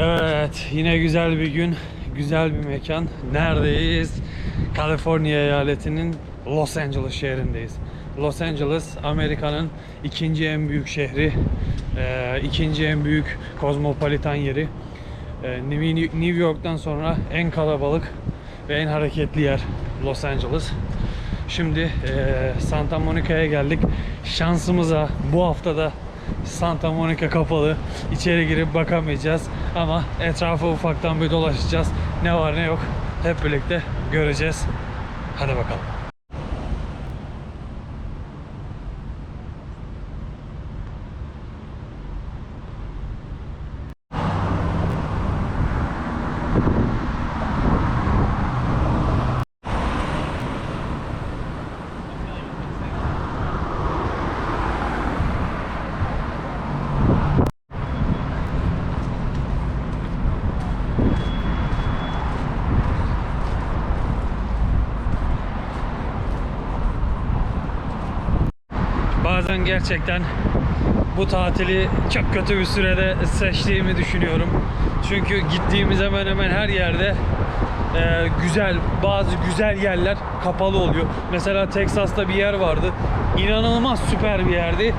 Evet, yine güzel bir gün, güzel bir mekan. Neredeyiz? Kaliforniya eyaletinin Los Angeles şehrindeyiz. Los Angeles, Amerika'nın ikinci en büyük şehri, e, ikinci en büyük kozmopolitan yeri. E, New York'tan sonra en kalabalık ve en hareketli yer Los Angeles. Şimdi e, Santa Monica'ya geldik. Şansımıza bu haftada Santa Monica kapalı. İçeri girip bakamayacağız. Ama etrafı ufaktan bir dolaşacağız. Ne var ne yok hep birlikte göreceğiz. Hadi bakalım. Gerçekten bu tatili çok kötü bir sürede seçtiğimi düşünüyorum. Çünkü gittiğimiz hemen hemen her yerde e, güzel, bazı güzel yerler kapalı oluyor. Mesela Texas'ta bir yer vardı. İnanılmaz süper bir yerdi.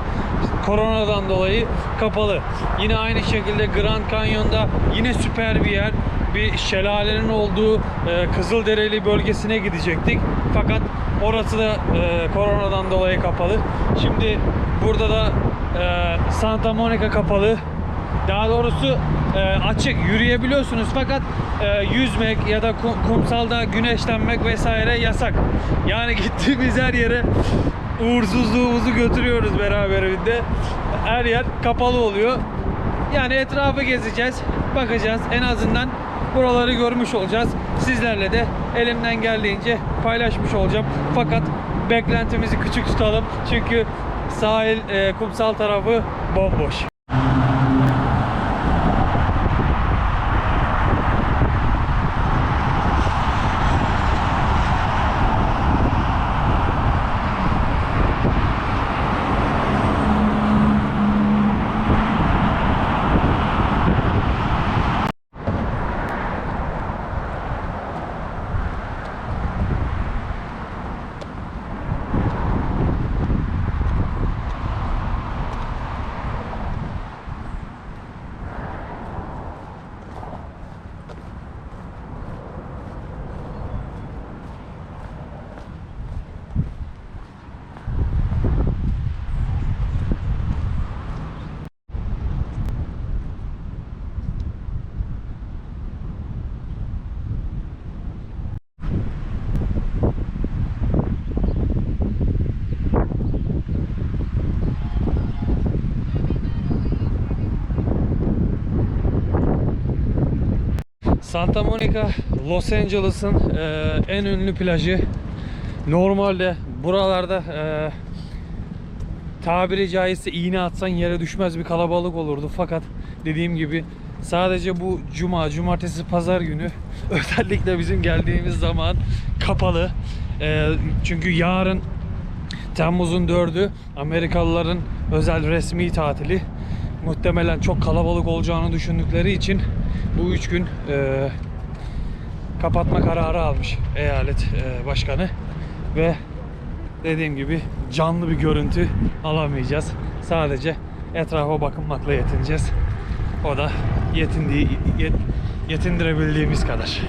Koronadan dolayı kapalı. Yine aynı şekilde Grand Canyon'da yine süper bir yer. Bir şelalenin olduğu e, Kızılderili bölgesine gidecektik. Fakat orası da e, koronadan dolayı kapalı. Şimdi burada da e, Santa Monica kapalı. Daha doğrusu e, açık yürüyebiliyorsunuz fakat e, yüzmek ya da kum- kumsalda güneşlenmek vesaire yasak. Yani gittiğimiz her yere uğursuzluğumuzu götürüyoruz beraberinde. Her yer kapalı oluyor. Yani etrafı gezeceğiz, bakacağız. En azından buraları görmüş olacağız. Sizlerle de elimden geldiğince paylaşmış olacağım. Fakat beklentimizi küçük tutalım. Çünkü sahil, e, kumsal tarafı bomboş. Santa Monica, Los Angeles'ın e, en ünlü plajı. Normalde buralarda e, tabiri caizse iğne atsan yere düşmez bir kalabalık olurdu. Fakat dediğim gibi sadece bu cuma, cumartesi, pazar günü özellikle bizim geldiğimiz zaman kapalı. E, çünkü yarın Temmuz'un 4'ü Amerikalıların özel resmi tatili. Muhtemelen çok kalabalık olacağını düşündükleri için bu üç gün e, kapatma kararı almış eyalet e, başkanı ve dediğim gibi canlı bir görüntü alamayacağız. Sadece etrafa bakınmakla yetineceğiz. O da yetindiği yet, yetindirebildiğimiz kadar.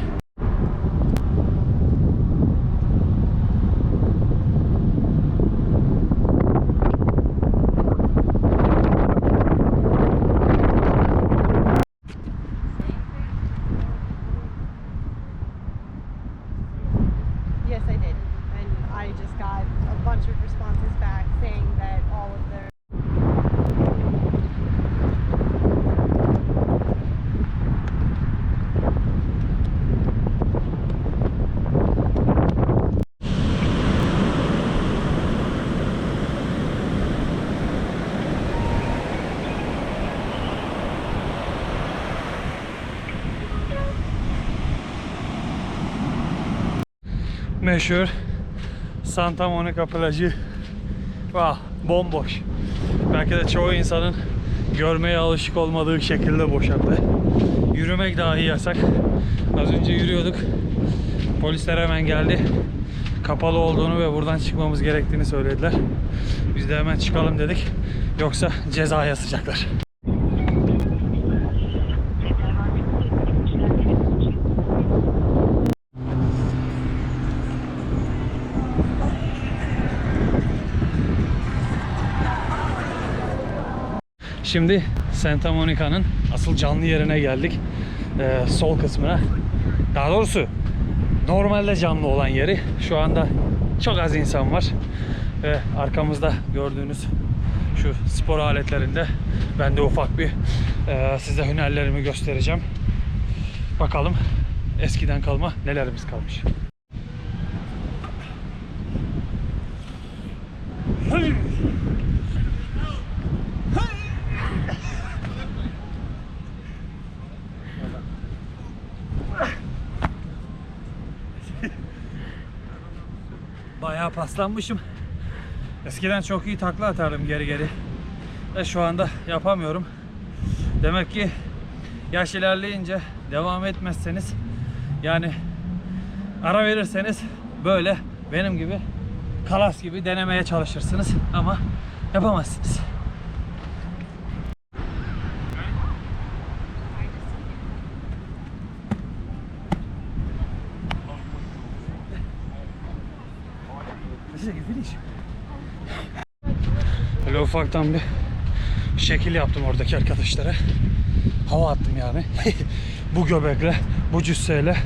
Meşhur Santa Monica plajı. Vah, bomboş. Belki de çoğu insanın görmeye alışık olmadığı şekilde boşaldı. Yürümek dahi yasak. Az önce yürüyorduk. Polisler hemen geldi. Kapalı olduğunu ve buradan çıkmamız gerektiğini söylediler. Biz de hemen çıkalım dedik. Yoksa ceza yazacaklar. Şimdi Santa Monica'nın asıl canlı yerine geldik. Ee, sol kısmına. Daha doğrusu normalde canlı olan yeri. Şu anda çok az insan var. Ve arkamızda gördüğünüz şu spor aletlerinde ben de ufak bir e, size hünerlerimi göstereceğim. Bakalım eskiden kalma nelerimiz kalmış. Bayağı paslanmışım. Eskiden çok iyi takla atardım geri geri. Ve şu anda yapamıyorum. Demek ki yaş ilerleyince devam etmezseniz yani ara verirseniz böyle benim gibi kalas gibi denemeye çalışırsınız ama yapamazsınız. Böyle ufaktan bir şekil yaptım oradaki arkadaşlara. Hava attım yani. bu göbekle, bu cüsseyle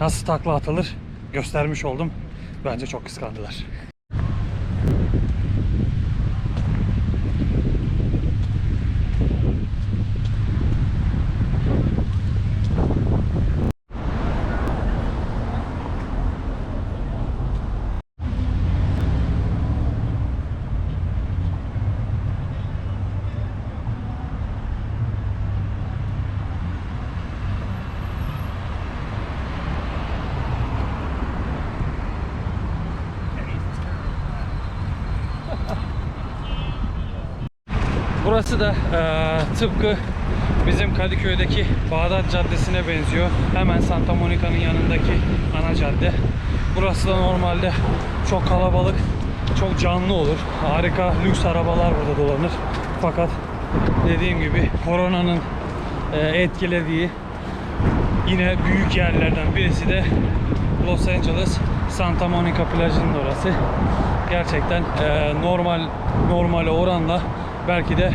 nasıl takla atılır göstermiş oldum. Bence çok kıskandılar. Burası da eee, tıpkı bizim Kadıköy'deki Bağdat Caddesi'ne benziyor. Hemen Santa Monica'nın yanındaki ana cadde. Burası da normalde çok kalabalık, çok canlı olur. Harika lüks arabalar burada dolanır. Fakat dediğim gibi koronanın eee, etkilediği yine büyük yerlerden birisi de Los Angeles Santa Monica plajının orası. Gerçekten eee, normal normale oranla belki de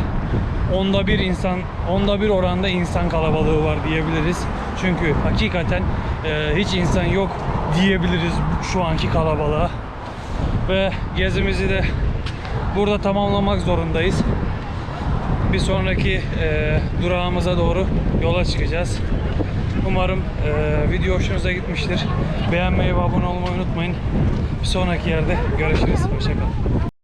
onda bir insan onda bir oranda insan kalabalığı var diyebiliriz. Çünkü hakikaten eee, hiç insan yok diyebiliriz şu anki kalabalığa. Ve gezimizi de burada tamamlamak zorundayız. Bir sonraki eee, durağımıza doğru yola çıkacağız. Umarım eee, video hoşunuza gitmiştir. Beğenmeyi ve abone olmayı unutmayın. Bir sonraki yerde görüşürüz. Hoşçakalın.